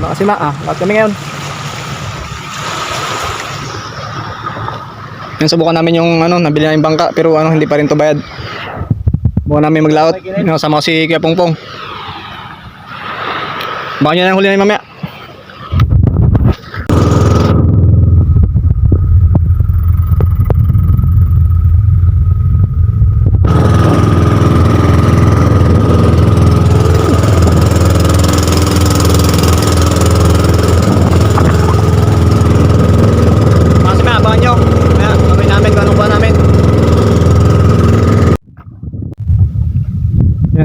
Makasima ah. Lahat kami ngayon. Yan subukan namin yung ano, nabili namin bangka pero ano hindi pa rin to bayad. Subukan namin maglaot. Yung kasama ko si Kuya Pongpong. Baka nyo na yung huli namin mamaya.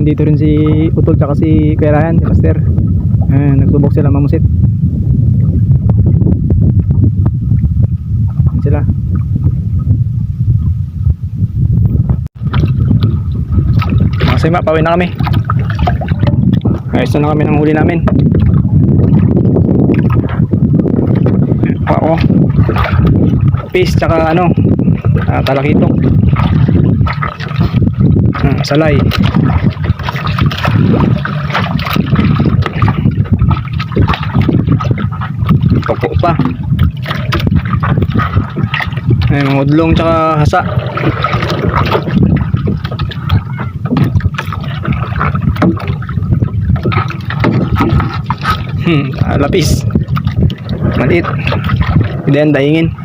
Yan, dito rin si Utol tsaka si Kuya Ryan, si Master. Ayan, nagsubok sila mamusit. Yan sila. Kasi ma, pauwi na kami. Ayos na kami ng huli namin. Ako. Fish tsaka ano, ah, talakito. Ah, salay. Poko pa. Ay, mga udlong tsaka hasa. Hmm, ah, lapis. Maliit. Then, daingin.